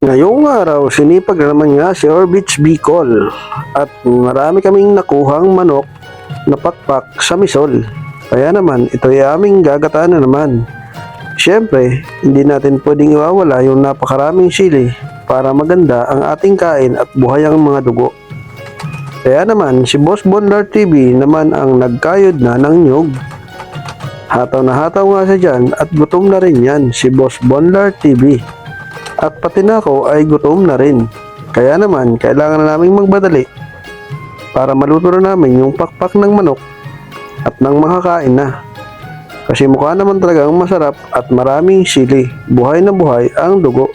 Ngayong araw, sinipag na naman nga si Orbits Bicol at marami kaming nakuhang manok na pakpak sa misol. Kaya naman, ito ay aming gagataan na naman. Siyempre, hindi natin pwedeng iwawala yung napakaraming sili para maganda ang ating kain at buhay ang mga dugo. Kaya naman, si Boss Bondar TV naman ang nagkayod na ng nyug. Hataw na hataw nga siya dyan at gutom na rin yan si Boss Bondar TV. At pati na ako ay gutom na rin. Kaya naman, kailangan na naming magbadali para maluto na namin yung pakpak ng manok at nang makakain na. Kasi mukha naman talagang masarap at maraming sili. Buhay na buhay ang dugo.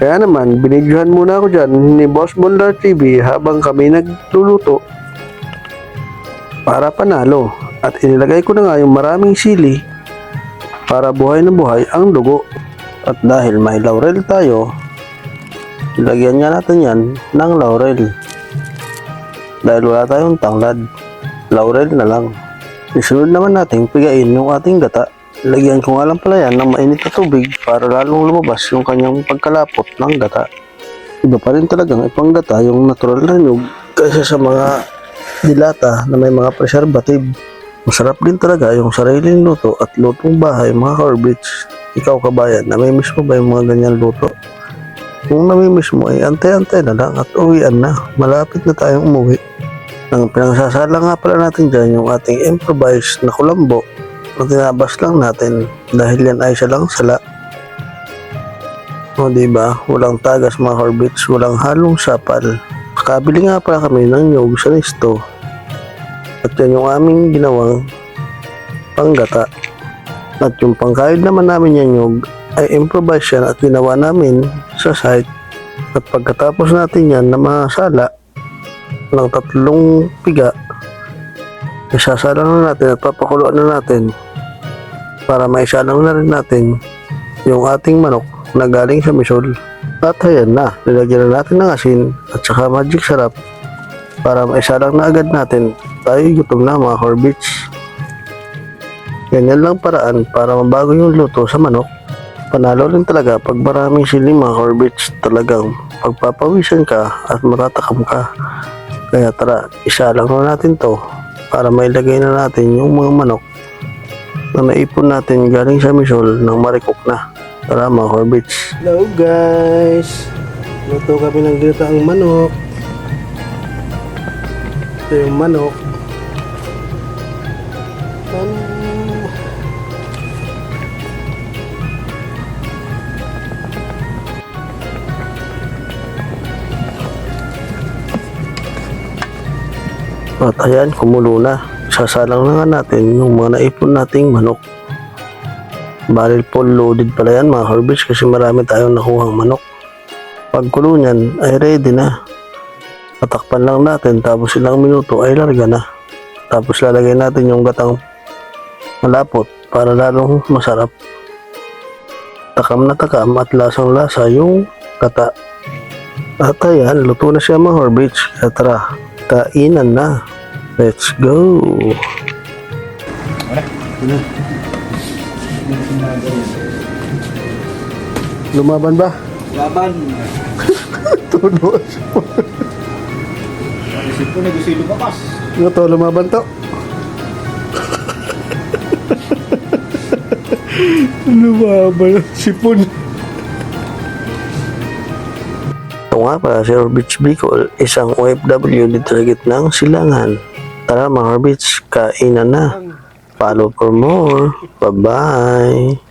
Kaya naman, binidyohan muna ako dyan ni Boss Bondar TV habang kami nagluluto para panalo. At inilagay ko na nga yung maraming sili para buhay na buhay ang dugo. At dahil may laurel tayo, ilagyan niya natin yan ng laurel. Dahil wala tayong tanglad, laurel na lang. Isunod naman natin pigain yung ating gata. Lagyan ko nga lang pala yan ng mainit na tubig para lalong lumabas yung kanyang pagkalapot ng gata. Iba pa rin talagang ipanggata yung natural na nyug kaysa sa mga dilata na may mga preservative. Masarap din talaga yung sariling luto at lutong bahay mga carbage. Ikaw kabayan, namimiss mo ba yung mga ganyan luto? Kung namimiss mo ay antay-antay na lang at uwian na. Malapit na tayong umuwi. Ang pinagsasala nga pala natin dyan yung ating improvised na kulambo na tinabas lang natin dahil yan ay siya lang sala. O diba, walang tagas mga horbits, walang halong sapal. Kabili nga pala kami ng nyog sa nisto. At yan yung aming ginawang panggata. At yung pangkain naman namin yan nyog ay improvise yan at ginawa namin sa site. At pagkatapos natin yan na masala ng tatlong piga, isasala na natin at papakuluan na natin para maisalang na rin natin yung ating manok na galing sa misol. At ayan na, nilagyan na natin ng asin at saka magic sarap para maisalang na agad natin. Tayo gutom na mga horbits. Ganyan lang paraan para mabago yung luto sa manok. Panalo rin talaga pag maraming sili mga horbits talagang pagpapawisan ka at matatakam ka. Kaya tara, isa lang na natin to para mailagay na natin yung mga manok na naipon natin galing sa misol ng marikok na. Tara mga horbits. Hello guys! Luto kami ng ginataang manok. Ito yung manok. Ano? At ayan, kumulo na. Sasalang na nga natin yung mga naipon nating manok. Barrel full loaded pala yan mga harvest kasi marami tayong nakuhang manok. Pagkulo niyan ay ready na. Tatakpan lang natin tapos ilang minuto ay larga na. Tapos lalagay natin yung gatang malapot para lalong masarap. Takam na takam at lasang lasa yung gata. At ayan, luto na siya mga harvest. Kaya tara, kainan na. Let's go! Lumaban ba? Laban. Tunos. Isip ko na gusto yung lumabas. Ano to, lumaban to? lumaban. Sipon. Ito nga pala si Orbits Bicol, isang OFW dito sa gitnang silangan. Tara mga Orbits, kainan na. Follow for more. Bye-bye.